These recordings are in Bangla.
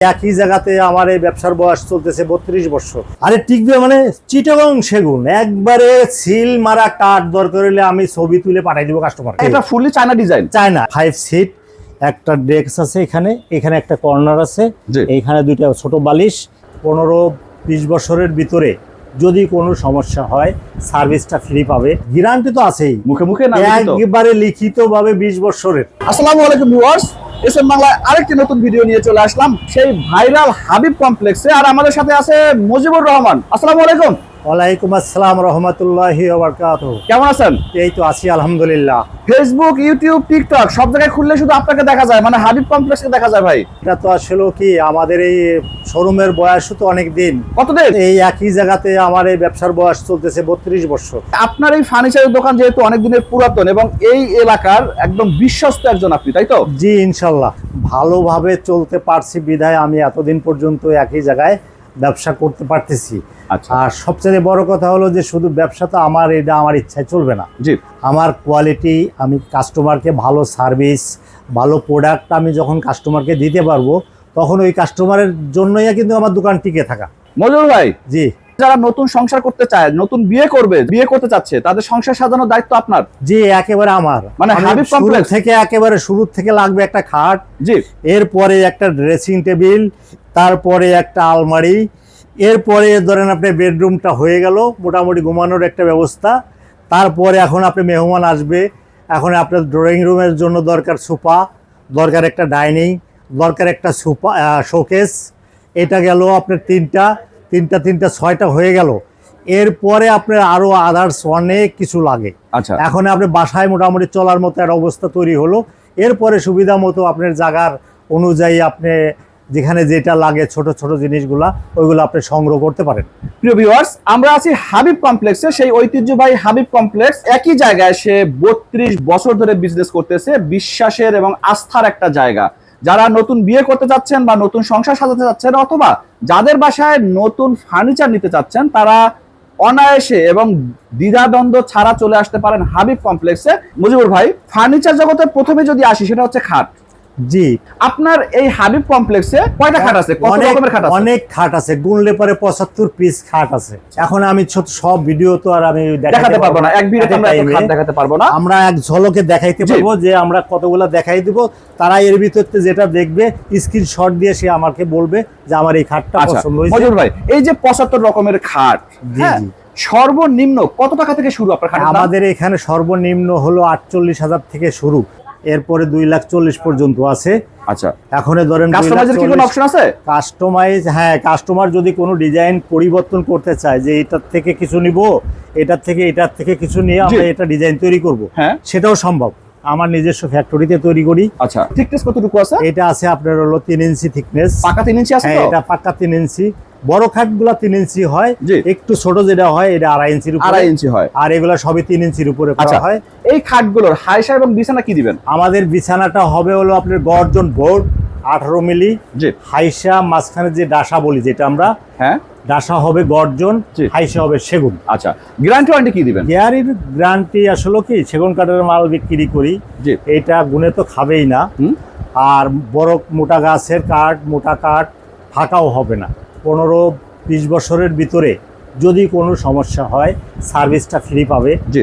একই জায়গাতে আমার এই ব্যবসার বয়স চলতেছে বত্রিশ বছর। আরে টিকবে মানে চিটাগং সেগুন। একবারে সিল মারা কাঠ দরকার হলে আমি ছবি তুলে পাঠাই দিব কাস্টমার এটা ফুললি চায়না ডিজাইন চায় না ফাইভ সিট একটা ডেস্ক আছে এখানে এখানে একটা কর্নার আছে। জি। এইখানে দুইটা ছোট বালিশ পনেরো বিশ বছরের ভিতরে যদি কোনো সমস্যা হয় সার্ভিসটা ফ্রি পাবে। গ্যারান্টি তো আছেই। মুখে মুখে? একবারে লিখিত? ভাবে বিশ বছরের। আসসালামু আলাইকুম ভিউয়ার্স এসএম বাংলায় আরেকটি নতুন ভিডিও নিয়ে চলে আসলাম, সেই ভাইরাল হাবিব কমপ্লেক্সে আর আমাদের সাথে আছে মুজিবুর রহমান। আসসালামু আলাইকুম। ওয়ালাইকুম আসসালাম রহমতুল্লাহি কেমন আছেন? এই তো আছি আলহামদুলিল্লাহ। ফেসবুক ইউটিউব টিকটক সব জায়গায় খুললে শুধু আপনাকে দেখা যায় মানে হাবিব কমপ্লেক্সকে দেখা যায় ভাই। এটা তো আসলে কি আমাদের এই শোরুমের বয়স তো অনেক দিন। কতদিন এই একই জায়গাতে আমার এই ব্যবসার বয়স চলতেছে বত্রিশ বছর। আপনার এই ফার্নিচারের দোকান যেহেতু অনেক দিনের পুরাতন এবং এই এলাকার একদম বিশ্বস্ত একজন আপনি তাই তো? জি ইনশাল্লাহ। ভালোভাবে চলতে পারছি বিধায় আমি এতদিন পর্যন্ত একই জায়গায়। ব্যবসা করতে পারতেছি। আচ্ছা। আর সবচেয়ে বড় কথা হলো যে শুধু ব্যবসা তো আমার এটা আমার ইচ্ছায় চলবে না। আমার কোয়ালিটি আমি কাস্টমারকে ভালো সার্ভিস ভালো প্রোডাক্ট আমি যখন কাস্টমারকে দিতে পারব তখন ওই কাস্টমারের জন্যই কিন্তু আমার দোকান টিকে থাকা। মজুর ভাই জি। যারা নতুন সংসার করতে চায় নতুন বিয়ে করবে বিয়ে করতে চাচ্ছে তাদের সংসার সাজানোর দায়িত্ব আপনার? জি একেবারে আমার। মানে হাবিব complex? থেকে একেবারে শুরু থেকে লাগবে একটা খাট। জি। এরপরে একটা ড্রেসিং টেবিল তারপরে একটা আলমারি। এরপরে ধরেন আপনি বেডরুমটা হয়ে গেল মোটামুটি ঘুমানোর একটা ব্যবস্থা। তারপরে এখন আপনি মেহমান আসবে। এখন আপনার ড্রয়িং রুমের জন্য দরকার সোফা দরকার একটা ডাইনিং দরকার একটা সোফা শোকেস এটা গেল আপনার তিনটা তিনটা তিনটা ছয়টা হয়ে গেল। এরপরে আপনার আরও আদার্স অনেক কিছু লাগে। আচ্ছা। এখন আপনি বাসায় মোটামুটি চলার মতো একটা অবস্থা তৈরি হলো। এরপরে সুবিধা মতো আপনার জায়গার অনুযায়ী আপনি যেখানে যেটা লাগে ছোট ছোট জিনিসগুলা, ওইগুলো আপনি সংগ্রহ করতে পারেন। প্রিয় ভিউয়ার্স আমরা আছি হাবিব কমপ্লেক্সে সেই ঐতিহ্যবাহী হাবিব কমপ্লেক্স একই জায়গায় সে বত্রিশ বছর ধরে বিজনেস করতেছে, বিশ্বাসের এবং আস্থার একটা জায়গা। যারা নতুন বিয়ে করতে চাচ্ছেন বা নতুন সংসার সাজাতে চাচ্ছেন অথবা যাদের বাসায় নতুন ফার্নিচার নিতে চাচ্ছেন, তারা অনায়াসে এবং দ্বিধাদ্বন্দ্ব ছাড়া চলে আসতে পারেন হাবিব কমপ্লেক্সে মুজিবুর ভাই ফার্নিচার জগতে প্রথমে যদি আসি, সেটা হচ্ছে খাট। জি। আপনার এই হাবিব কমপ্লেক্সে কয়টা খাট আছে? কত রকমের খাট আছে? অনেক খাট আছে। গুনলে পরে পঁচাত্তর পিস খাট আছে। এখন আমি ছোট সব ভিডিও তো আর আমি দেখাতে পারব না। এক ভিডিওতে আমরা এত খাট দেখাতে পারব না। আমরা এক ঝলকে দেখাইতে পারব যে আমরা কতগুলো দেখাই দিব। তারা এর ভিতরতে যেটা দেখবে স্ক্রিনশট দিয়ে সে আমাকে বলবে যে আমার এই খাটটা আচ্ছা পছন্দ হয়েছে। মজুর ভাই এই যে পঁচাত্তর রকমের খাট জি, হ্যাঁ, জি। সর্বনিম্ন কত টাকা থেকে শুরু আপনার? আমাদের এখানে সর্বনিম্ন হলো আটচল্লিশ হাজার থেকে শুরু। এরপরে দুই লাখ চল্লিশ পর্যন্ত আছে। আচ্ছা। এখন ধরেন কাস্টমাইজের কি কোনো অপশন আছে? কাস্টমাইজ হ্যাঁ কাস্টমার যদি কোনো ডিজাইন পরিবর্তন করতে চায় যে এটার থেকে কিছু নিব এটার থেকে এটার থেকে কিছু নিয়ে আমরা এটা ডিজাইন তৈরি করব হ্যাঁ। সেটাও সম্ভব। আমার নিজস্ব ফ্যাক্টরিতে তৈরি করি। আচ্ছা। থিকনেস কতটুকু আছে? এটা আছে আপনার হলো তিন ইঞ্চি থিকনেস পাকা তিন ইঞ্চি আছে হ্যাঁ এটা পাক্কা তিন ইঞ্চি। বড় খাটগুলা তিন ইঞ্চি হয়। একটু ছোট যেটা হয় এটা আড়াই ইঞ্চির উপরে। আড়াই ইঞ্চি হয়। আর এগুলা সবই তিন ইঞ্চির উপরে আচ্ছা হয়। এই খাটগুলোর হাইসা এবং বিছানা কি দিবেন? আমাদের বিছানাটা হবে হলো আপনার গর্জন বোর্ড আঠারো মিলি। হাইসা মাঝখানে যে ডাসা বলি যেটা আমরা হ্যাঁ। ডাসা হবে গর্জন। হাইসা হবে সেগুন। আচ্ছা গ্যারান্টি ওয়ারেন্টি কি দিবেন? গ্যারির গ্রান্টি আসলে কি সেগুন কাঠের মাল বিক্রি করি। এটা গুনে তো খাবেই না। আর বড় মোটা গাছের কাঠ মোটা কাঠ ফাঁকাও হবে না। পনেরো বিশ বছরের ভিতরে যদি কোনো সমস্যা হয় সার্ভিসটা ফ্রি পাবে। জি।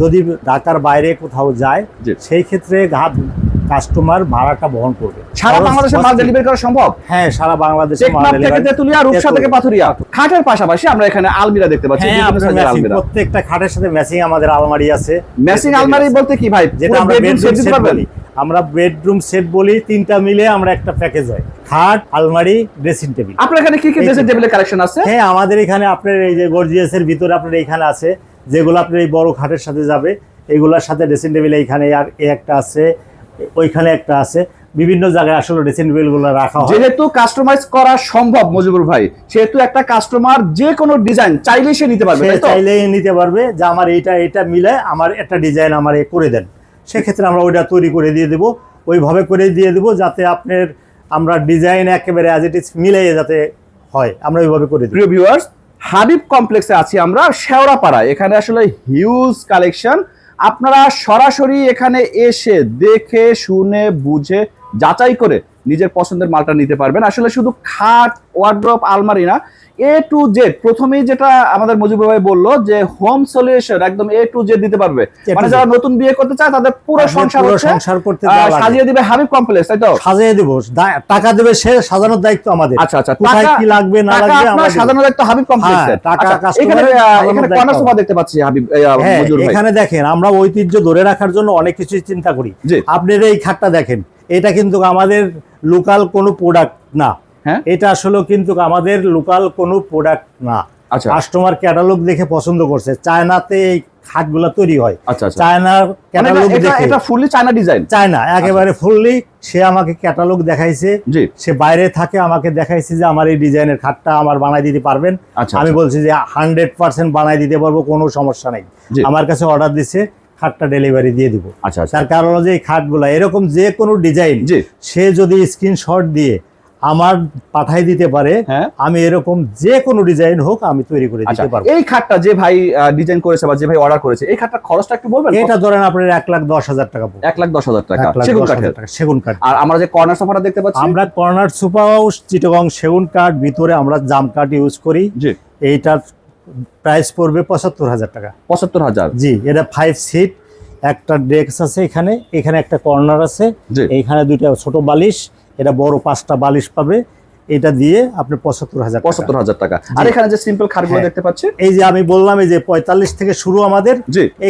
যদি ঢাকার বাইরে কোথাও যায় সেই ক্ষেত্রে কাস্টমার ভাড়াটা বহন করবে। সারা বাংলাদেশে মাল ডেলিভারি করা সম্ভব? হ্যাঁ সারা বাংলাদেশে মাল টেকনাফ থেকে তেতুলিয়া রূপসা থেকে পাথুরিয়া। খাটের পাশাপাশি আমরা এখানে আলমিরা দেখতে পাচ্ছি হ্যাঁ প্রত্যেকটা খাটের সাথে ম্যাচিং আমাদের আলমারি আছে। ম্যাচিং আলমারি বলতে কি ভাই? যেটা আমরা বেডরুম সেট পারবেন? বলি। আমরা বেডরুম সেট বলি তিনটা মিলে আমরা একটা প্যাকেজ হয়। খাট আলমারি ড্রেসিং টেবিল আপনার এখানে কি কি ড্রেসিং টেবিলের কালেকশন আছে? হ্যাঁ আমাদের এখানে আপনার এই যে গর্জিয়াসের ভিতরে আপনার এখানে আছে যেগুলো আপনার এই বড় খাটের সাথে যাবে এগুলোর সাথে ড্রেসিং টেবিল এইখানে আর এ একটা আছে ওইখানে একটা আছে। বিভিন্ন জায়গায় আসলে ড্রেসিং টেবিলগুলো রাখা হয়। যেহেতু কাস্টমাইজ করা সম্ভব মজিবুর ভাই সেহেতু একটা কাস্টমার যে কোনো ডিজাইন চাইলেই সে নিতে পারবে? চাইলেই নিতে পারবে যে আমার এইটা এটা মিলে আমার একটা ডিজাইন আমার করে দেন। সেক্ষেত্রে আমরা ওইটা তৈরি করে দিয়ে দেবো। ওইভাবে করে দিয়ে দেবো যাতে আপনার, আমরা ডিজাইন একেবারে অ্যাজ ইট ইজ মিলাইয়ে যাতে হয়। আমরা ওইভাবে করে দিই ভিউয়ার্স হাবিব কমপ্লেক্সে আছি আমরা, শেওড়াপাড়ায়। এখানে আসলে হিউজ কালেকশন আপনারা সরাসরি এখানে এসে দেখে, শুনে, বুঝে, যাচাই করে নিজের পছন্দের মালটা নিতে পারবেন। আসলে শুধু খাট ওয়ার্ড্রপ আলমারি না এ টু জেড প্রথমেই যেটা আমাদের মুজিবুর ভাই বলল যে হোম সলিউশন একদম এ টু জেড দিতে পারবে। মানে যারা নতুন বিয়ে করতে চায় তাদের পুরো সংসার সংসার করতে। সাজিয়ে দিবে হাবিব কমপ্লেক্স তাই তো? সাজিয়ে দেবো। টাকা দেবে সে সাজানোর দায়িত্ব আমাদের। আচ্ছা আচ্ছা কোথায় টাকা- কি লাগবে না লাগবে আমরা দেবো। সাজানো দায়িত্ব হাবিব হ্যাঁ, টাকা আচ্ছা, এখানে সাজানোর এখানে কর্নার সোফা দেখতে পাচ্ছি হাবিব হ্যাঁ ভাই। এখানে দেখেন আমরা ঐতিহ্য ধরে রাখার জন্য অনেক কিছু চিন্তা করি। আপনার এই খাটটা দেখেন। এটা কিন্তু আমাদের লোকাল কোনো প্রোডাক্ট না। হ্যাঁ? এটা আসলে কিন্তু আমাদের লোকাল কোনো প্রোডাক্ট না। আচ্ছা। কাস্টমার ক্যাটালগ দেখে পছন্দ করছে। চায়নাতে এই খাটগুলো তৈরি হয়। আচ্ছা আচ্ছা। চায়নার মানে ক্যাটালগ এটা- দেখে। এটা ফুললি চায়না ডিজাইন চায়না একেবারে ফুললি সে আমাকে ক্যাটালগ দেখাইছে। সে বাইরে থাকে আমাকে দেখাইছে যে আমার এই ডিজাইনের খাটটা আমার বানাই দিতে পারবেন। আচ্ছা আমি আচ্ছা। বলছি যে হান্ড্রেড পার্সেন্ট বানাই দিতে পারব কোনো সমস্যা নেই। আমার কাছে অর্ডার দিছে। খাটটা ডেলিভারি দিয়ে দিব। আচ্ছা আচ্ছা। তার কারণ হলো যে এই খাটগুলা এরকম যে কোনো ডিজাইন সে যদি স্ক্রিনশট দিয়ে আমার পাঠাই দিতে পারে হ্যাঁ। আমি এরকম যে কোনো ডিজাইন হোক আমি তৈরি করে আচ্ছা দিতে পারব। এই খাটটা যে ভাই ডিজাইন করেছে বা যে ভাই অর্ডার করেছে এই খাটটার খরচটা একটু বলবেন? এটা ধরেন আপনার এক লাখ দশ হাজার টাকা। এক লাখ দশ হাজার টাকা সেগুন টাকা সেগুন কাঠ। আর আমরা যে কর্নার সোফাটা দেখতে পাচ্ছি? আমরা কর্নার হাউস চিটগং সেগুন কাঠ ভিতরে আমরা জাম কাঠ ইউজ করি। এইটার প্রাইস পড়বে পঁচাত্তর হাজার টাকা। পঁচাত্তর হাজার? জি এটা ফাইভ সিট একটা ডেস্ক আছে এখানে এখানে একটা কর্নার আছে। জি। এইখানে দুইটা ছোট বালিশ এটা বড় পাঁচটা বালিশ পাবে। এটা দিয়ে আপনি পঁচাত্তর হাজার পঁচাত্তর হাজার টাকা। আর এখানে যে সিম্পল খাটগুলো হ্যাঁ। দেখতে পাচ্ছি? এই যে আমি বললাম এই যে পঁয়তাল্লিশ থেকে শুরু আমাদের।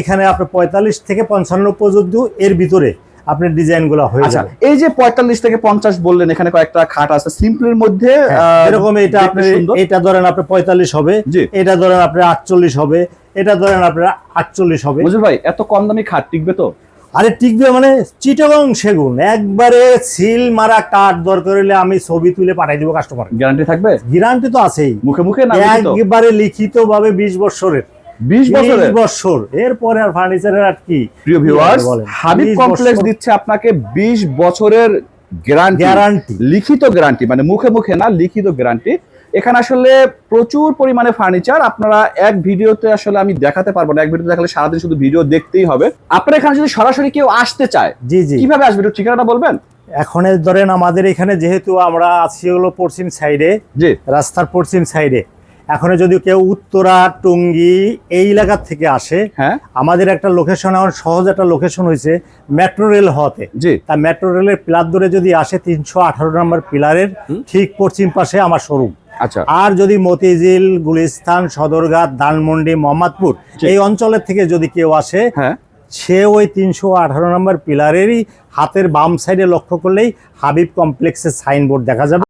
এখানে আপনি পঁয়তাল্লিশ থেকে পঞ্চান্ন পর্যন্ত এর ভিতরে আপনার ডিজাইনগুলো হয়ে আচ্ছা যাবে। এই যে পঁয়তাল্লিশ থেকে পঞ্চাশ বললেন এখানে কয়েকটা খাট আছে সিম্পলের মধ্যে হ্যাঁ, এরকম এটা দেখতে আপনি এটা ধরেন আপনি পঁয়তাল্লিশ হবে এটা ধরেন আপনার আটচল্লিশ হবে এটা ধরেন আপনার আটচল্লিশ হবে। বুঝলি ভাই এত কম দামি খাট টিকবে তো? আরে টিকবে মানে চিটাগং সেগুন একবারে সিল মারা কাঠ দরকার হলে আমি ছবি তুলে পাঠাই দিব কাস্টমার গ্যারান্টি থাকবে? গ্যারান্টি তো আছেই। মুখে মুখে না? একবারে লিখিত ভাবে বিশ বছরের। বিশ বছরের? বছর। এরপরে আর ফার্নিচারের আর কি? প্রিয় ভিউয়ার্স হাবিব কমপ্লেক্স। দিচ্ছে আপনাকে 20 বছরের গ্যারান্টি গ্যারান্টি লিখিত গ্যারান্টি মানে মুখে মুখে না লিখিত গ্যারান্টি এখানে আসলে প্রচুর পরিমাণে ফার্নিচার আপনারা এক ভিডিওতে আসলে আমি দেখাতে পারব না এক ভিডিও দেখালে সারাদিন শুধু ভিডিও দেখতেই হবে। আপনারা এখানে যদি সরাসরি কেউ আসতে চায় জি জি। কীভাবে আসবে একটু ঠিকানাটা বলবেন? এখন ধরেন আমাদের এখানে যেহেতু আমরা আছি হলো পশ্চিম সাইডে জি। রাস্তার পশ্চিম সাইডে এখন যদি কেউ উত্তরা টুঙ্গি এই এলাকার থেকে আসে হ্যাঁ। আমাদের একটা লোকেশন এখন সহজ একটা লোকেশন হয়েছে মেট্রো রেল হতে জি। তা মেট্রো রেলের পিলার ধরে যদি আসে তিনশো আঠারো নম্বর পিলারের ঠিক পশ্চিম পাশে আমার শোরুম আচ্ছা। আর যদি মতিঝিল গুলিস্তান সদরঘাট ধানমন্ডি মোহাম্মদপুর এই অঞ্চলের থেকে যদি কেউ আসে হ্যাঁ। সে ওই তিনশো আঠারো নম্বর পিলারেরই হাতের বাম সাইডে লক্ষ্য করলেই হাবিব কমপ্লেক্সের সাইনবোর্ড দেখা যাবে।